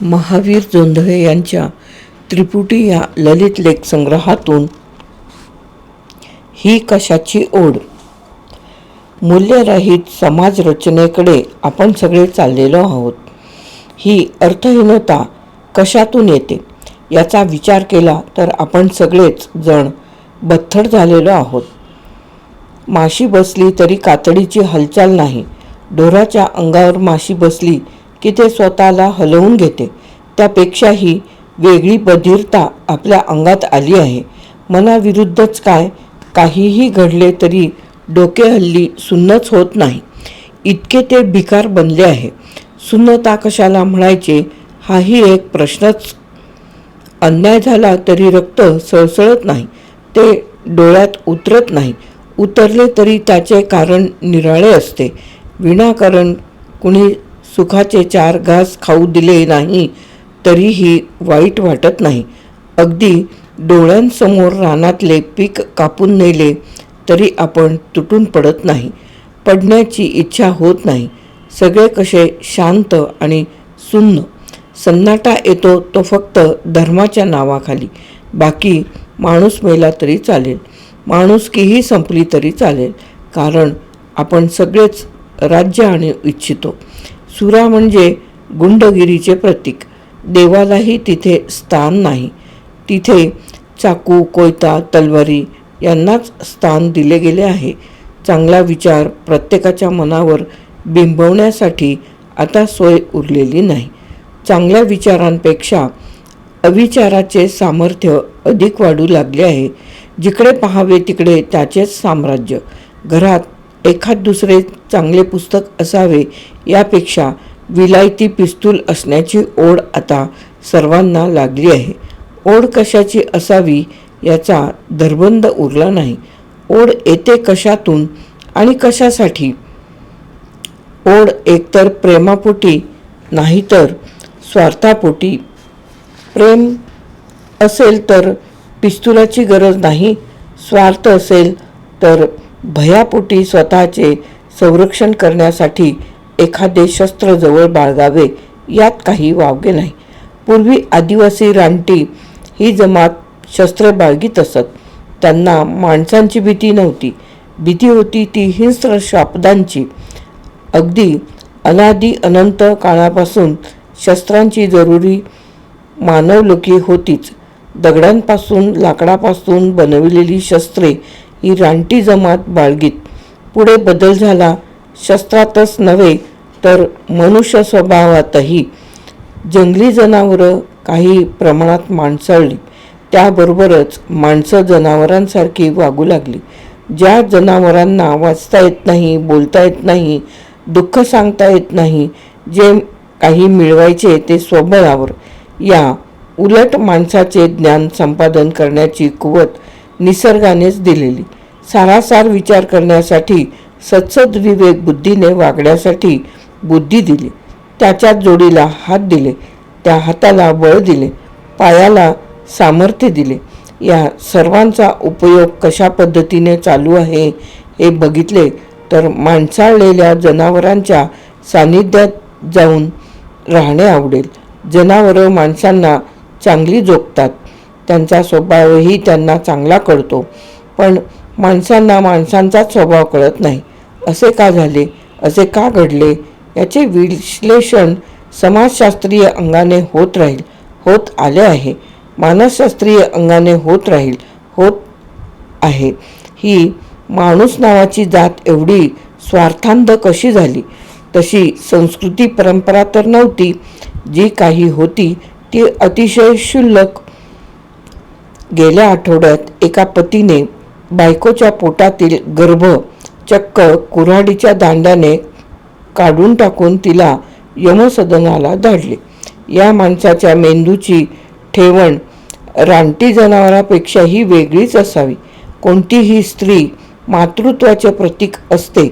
महावीर जोंधळे यांच्या त्रिपुटी या ललित लेख संग्रहातून ही कशाची ओढ? मूल्यरहित समाज रचनेकडे आपण सगळे चाललेलो आहोत. ही अर्थहीनता कशातून येते याचा विचार केला तर आपण सगळेच जण बथ्थड झालेलो आहोत. माशी बसली तरी कातडीची हालचाल नाही. ढोराच्या अंगावर माशी बसली की ते स्वतःला हलवून घेते. त्यापेक्षाही वेगळी बधीरता आपल्या अंगात आली आहे. मनाविरुद्धच काय काहीही घडले तरी डोके हल्ली सुन्नच होत नाही. इतके ते भिकार बनले आहे. सुन्नता कशाला म्हणायचे हाही एक प्रश्नच. अन्याय झाला तरी रक्त सळसळत नाही ते डोळ्यात उतरत नाही. उतरले तरी त्याचे कारण निराळे असते. विनाकारण कुणी सुखाचे चार घास खाऊ दिले नाही तरीही वाईट वाटत नाही. अगदी डोळ्यांसमोर रानातले पीक कापून नेले तरी आपण तुटून पडत नाही. पडण्याची इच्छा होत नाही. सगळे कसे शांत आणि सुन्न. सन्नाटा येतो तो फक्त धर्माच्या नावाखाली. बाकी माणूस मेला तरी चालेल. माणुसकीही संपली तरी चालेल. कारण आपण सगळेच राज्य आणू इच्छितो. सुरा म्हणजे गुंडगिरीचे प्रतीक. देवालाही तिथे स्थान नाही. तिथे चाकू कोयता तलवारी यांनाच स्थान दिले गेले आहे. चांगला विचार प्रत्येकाच्या मनावर बिंबवण्यासाठी आता सोय उरलेली नाही. चांगल्या विचारांपेक्षा अविचाराचे सामर्थ्य अधिक वाढू लागले आहे. जिकडे पाहावे तिकडे त्याचेच साम्राज्य. घरात एखाद दुसरे चांगले पुस्तक असावे यापेक्षा विलायती पिस्तूल असण्याची ओढ आता सर्वांना लागली आहे. ओढ कशाची असावी याचा दरबंद उरला नाही. ओढ येते कशातून आणि कशासाठी? ओढ एकतर प्रेमापोटी नाहीतर स्वार्थापोटी. प्रेम असेल तर पिस्तुलाची गरज नाही स्वार्थ असेल तर भयापोटी स्वतःचे संरक्षण करण्यासाठी एखादे शस्त्र जवळ बाळगावे यात काही वावगे नाही. पूर्वी आदिवासी रानटी ही जमात शस्त्र बाळगीत असत. त्यांना माणसांची भीती नव्हती. भीती होती ती हिंस्र शापदांची. अगदी अनादी अनंत काळापासून शस्त्रांची जरुरी मानवलोकी होतीच. दगडांपासून लाकडापासून बनविलेली शस्त्रे ही रानटी जमात बाळगीत. पुढे बदल झाला. शस्त्रातच नव्हे तर मनुष्य स्वभावातही. जंगली जनावरं काही प्रमाणात माणसळली. त्याबरोबरच माणसं जनावरांसारखी वागू लागली. ज्या जनावरांना वाचता येत नाही बोलता येत नाही दुःख सांगता येत नाही जे काही मिळवायचे ते स्वबळावर या उलट माणसाचे ज्ञान संपादन करण्याची कुवत निसर्गानेच दिलेली. सारासार विचार करण्यासाठी सत्सद विवेक बुद्धीने वागण्यासाठी बुद्धी दिली. त्याच्या जोडीला हात दिले. त्या हाताला बळ दिले. पायाला सामर्थ्य दिले. या सर्वांचा उपयोग कशा पद्धतीने चालू आहे हे बघितले तर माणसाळलेल्या जनावरांच्या सान्निध्यात जाऊन राहणे आवडेल. जनावरं माणसांना चांगली जोखतात त्यांचा स्वभावही त्यांना चांगला कळतो. पण माणसांना माणसांचाच स्वभाव कळत नाही. असे का झाले? असे का घडले? याचे विश्लेषण समाजशास्त्रीय अंगाने होत राहील होत आले आहे. मानसशास्त्रीय अंगाने होत राहील होत आहे. ही माणूस नावाची जात एवढी स्वार्थांध कशी झाली? तशी संस्कृती परंपरा तर नव्हती. जी काही होती ती अतिशय क्षुल्लक गेल्या आठवड्यात एका पतीने बायकोच्या पोटातील गर्भ चक्क कुऱ्हाडीच्या दांड्याने काढून टाकून तिला यमसदनाला धाडले. या माणसाच्या मेंदूची ठेवण रानटी जनावरापेक्षाही वेगळीच असावी. कोणतीही स्त्री मातृत्वाचे प्रतीक असते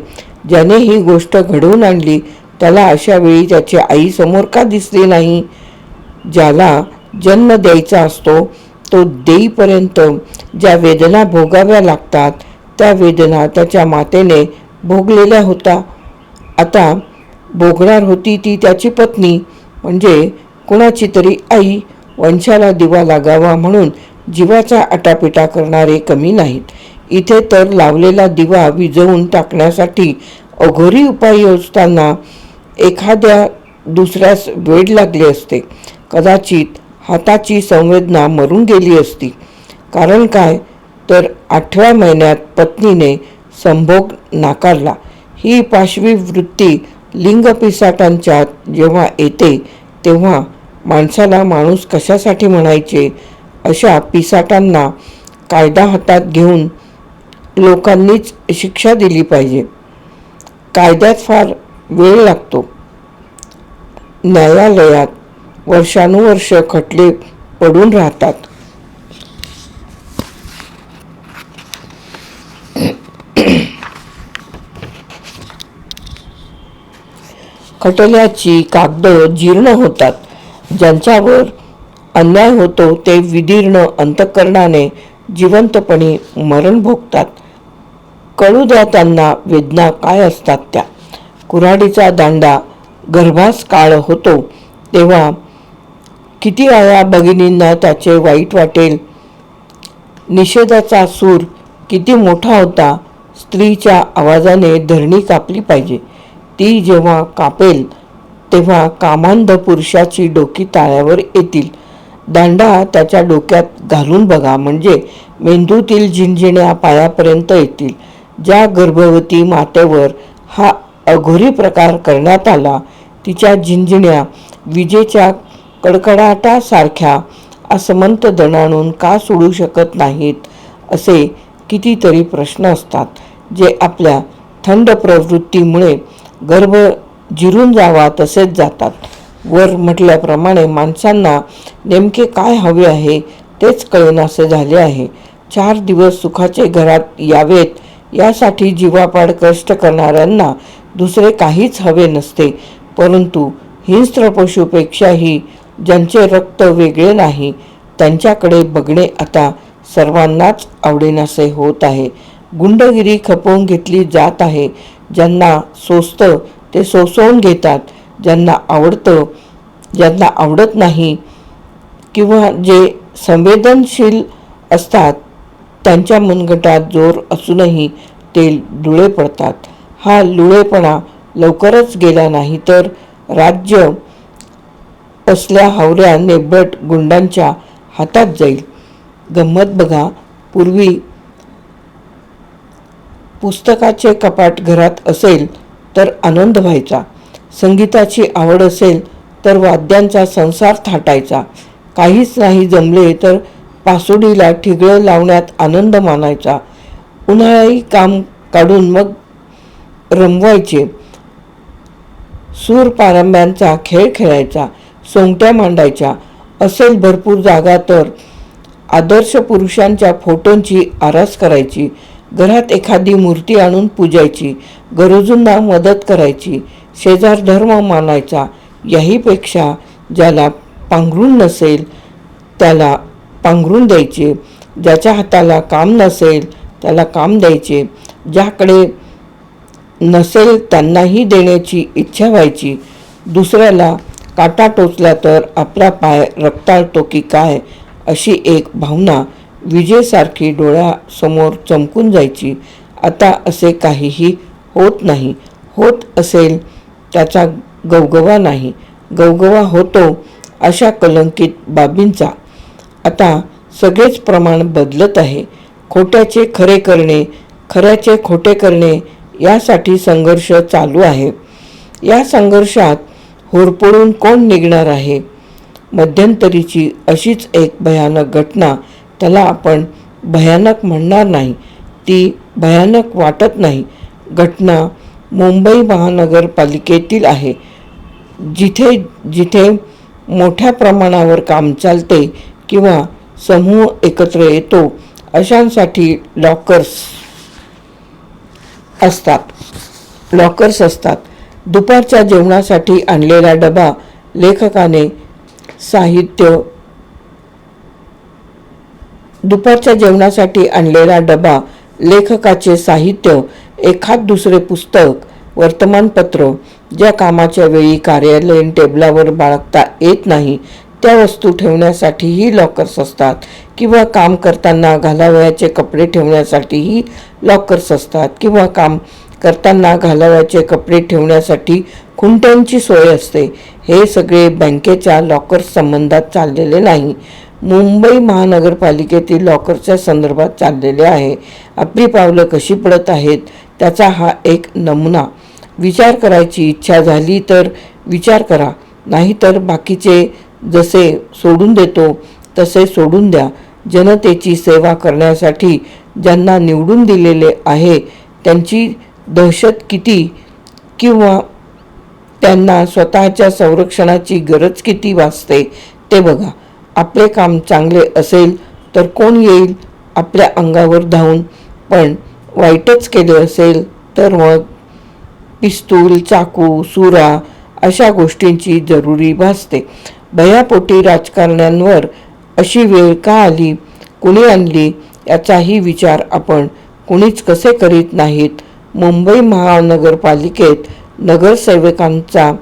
ज्याने ही गोष्ट घडवून आणली त्याला अशा वेळी त्याची आई समोर का दिसली नाही? ज्याला जन्म द्यायचा असतो तो देईपर्यंत ज्या वेदना भोगाव्या लागतात त्या वेदना त्याच्या मातेने भोगलेल्या होता. आता भोगणार होती ती त्याची पत्नी म्हणजे कुणाची तरी आई वंशाला दिवा लागावा म्हणून जीवाचा आटापिटा करणारे कमी नाहीत. इथे तर लावलेला दिवा विझवून टाकण्यासाठी अघोरी उपाय योजताना एखाद्या दुसऱ्यास वेड लागले असते. कदाचित हाताची संवेदना मरून गेली असती. कारण काय? तर आठव्या महिन्यात पत्नीने संभोग नाकारला. ही पाशवी वृत्ती लिंगपिसाटांच्या जेव्हा येते तेव्हा माणसाला माणूस कशासाठी म्हणायचे? अशा पिसाटांना कायदा हातात घेऊन लोकांनीच शिक्षा दिली पाहिजे. कायद्यात फार वेळ लागतो. न्यायालयात वर्षानुवर्ष खटले पडून राहतात. खटल्याची कागद जीर्ण होतात. ज्यांच्यावर अन्याय होतो ते विदीर्ण अंतकरणाने जिवंतपणे मरण भोगतात. कळू द्या त्यांना वेदना काय असतात त्या. कुऱ्हाडीचा दांडा गर्भास काळ होतो तेव्हा किती वेळा भगिनींना त्याचे वाईट वाटेल? निषेधाचा सूर किती मोठा होता? स्त्रीच्या आवाजाने धरणी कापली पाहिजे. ती जेव्हा कापेल तेव्हा कामांध पुरुषाची डोकी ताळ्यावर येतील. दांडा त्याच्या डोक्यात घालून बघा म्हणजे मेंदूतील झिंझिण्या पायापर्यंत येतील. ज्या गर्भवती मातेवर हा अघोरी प्रकार करण्यात आला तिच्या झिंझिण्या विजेच्या कडकडाटासारख्या असमंत दणाणून का सोडू शकत नाहीत असे कितीतरी प्रश्न असतात जे आपल्या थंड प्रवृत्तीमुळे गर्भ जिरून जावा तसेच जातात. वर म्हटल्याप्रमाणे माणसांना नेमके काय हवे आहे तेच कळेनासे झाले आहे. चार दिवस सुखाचे घरात यावेत यासाठी जीवापाड कष्ट करणाऱ्यांना दुसरे काहीच हवे नसते परंतु हिंस्त्र पशुपेक्षाही ज्यांचे रक्त वेगळे नाही त्यांच्याकडे बघणे आता सर्वांनाच आवडेनासे होत आहे. गुंडगिरी खपवून घेतली जात आहे. ज्यांना सोसतं ते सोसवून घेतात. ज्यांना आवडतं ज्यांना आवडत नाही किंवा जे संवेदनशील असतात त्यांच्या मनगटात जोर असूनही ते लुळे पडतात. हा लुळेपणा लवकरच गेला नाही तर राज्य असल्या हावऱ्या नेबट गुंडांच्या हातात जाईल. गंमत बघा पूर्वी पुस्तकाचे कपाट घरात असेल तर आनंद व्हायचा. संगीताची आवड असेल तर वाद्यांचा संसार थाटायचा. काहीच नाही जमले तर पासोडीला ठिगळं लावण्यात आनंद मानायचा. उन्हाळाही काम काढून मग रमवायचे. सूर पारंब्यांचा खेळ खेळायचा. सोंगट्या मांडायच्या. असेल भरपूर जागा तर आदर्श पुरुषांच्या फोटोंची आरास करायची. घरात एखादी मूर्ती आणून पूजायची. गरजूंना मदत करायची. शेजार धर्म मानायचा. याहीपेक्षा ज्याला पांघरून नसेल त्याला पांघरून द्यायचे. ज्याच्या हाताला काम नसेल त्याला काम द्यायचे. ज्याकडे नसेल त्यांनाही देण्याची इच्छा व्हायची. दुसऱ्याला काटा टोचला तर आपला पाय रक्ताळतो की काय? अशी एक भावना विजेसारखी डोळ्यासमोर चमकून जायची. आता असे काहीही होत नाही. होत असेल त्याचा गवगवा नाही. गवगवा होतो अशा कलंकित बाबींचा. आता सगळेच प्रमाण बदलत आहे. खोट्याचे खरे करणे खऱ्याचे खोटे करणे यासाठी संघर्ष चालू आहे. या संघर्षात होरपळून कोण निघणार आहे? मध्यंतरीची अशीच एक भयानक घटना त्याला आपण भयानक म्हणणार नाही. ती भयानक वाटत नाही. घटना मुंबई महानगरपालिकेतील आहे. जिथे जिथे मोठ्या प्रमाणावर काम चालते किंवा समूह एकत्र येतो अशांसाठी लॉकर्स असतात. लॉकर्स असतात. दुपारच्या जेवणासाठी आणलेला डबा लेखकाने साहित्य दुपारच्या जेवणासाठी आणलेला डबा लेखकाचे साहित्य एखाद दुसरे पुस्तक वर्तमानपत्र ज्या कामाच्या वेळी कार्यालयीन टेबलावर बाळगता येत नाही त्या वस्तू ठेवण्यासाठीही लॉकर्स असतात किंवा काम करताना घालावयाचे कपडे ठेवण्यासाठीही लॉकर्स असतात किंवा काम करताना घालावयाचे कपडे ठेवण्यासाठी खुंट्यांची सोय असते. हे सगळे बँकेच्या लॉकर्स संबंधात चाललेले नाही. मुंबई महानगरपालिकेतील लॉकरच्या संदर्भात चाललेले आहे. आपली पावलं कशी पडत आहेत त्याचा हा एक नमुना. विचार करायची इच्छा झाली तर विचार करा. नाहीतर बाकीचे जसे सोडून देतो तसे सोडून द्या. जनतेची सेवा करण्यासाठी ज्यांना निवडून दिलेले आहे त्यांची दहशत किती किंवा त्यांना स्वतःच्या संरक्षणाची गरज किती वाचते ते बघा. आपले काम चांगले असेल तर कोण येईल आपल्या अंगावर धावून? पण वाईटच केले असेल तर मग पिस्तूल चाकू सुरा अशा गोष्टींची जरुरी भासते. भयापोटी राजकारण्यांवर अशी वेळ का आली? कुणी आणली? याचाही विचार आपण कुणीच कसे करीत नाहीत? मुंबई महानगरपालिकेत नगरसेवकांचा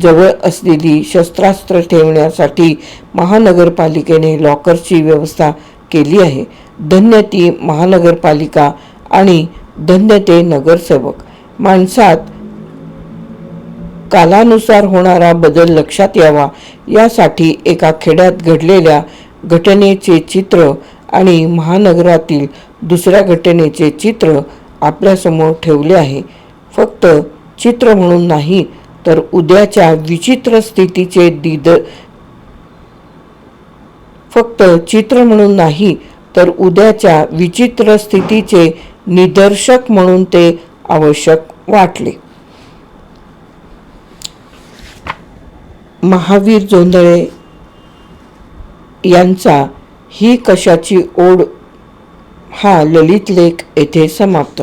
जवळ असलेली शस्त्रास्त्र ठेवण्यासाठी महानगरपालिकेने लॉकरची व्यवस्था केली आहे. धन्य ती महानगरपालिका आणि धन्य ते नगरसेवक. माणसात कालानुसार होणारा बदल लक्षात यावा. यासाठी एका खेड्यात घडलेल्या घटनेचे चित्र आणि महानगरातील दुसऱ्या घटनेचे चित्र आपल्यासमोर ठेवले आहे. फक्त चित्र म्हणून नाही तर उद्याच्या विचित्र स्थितीचे दिद फक्त चित्र म्हणून नाही तर उद्याच्या विचित्र स्थितीचे निदर्शक म्हणून ते आवश्यक वाटले. महावीर जोंधळे यांचा ही कशाची ओढ हा ललित लेख येथे समाप्त.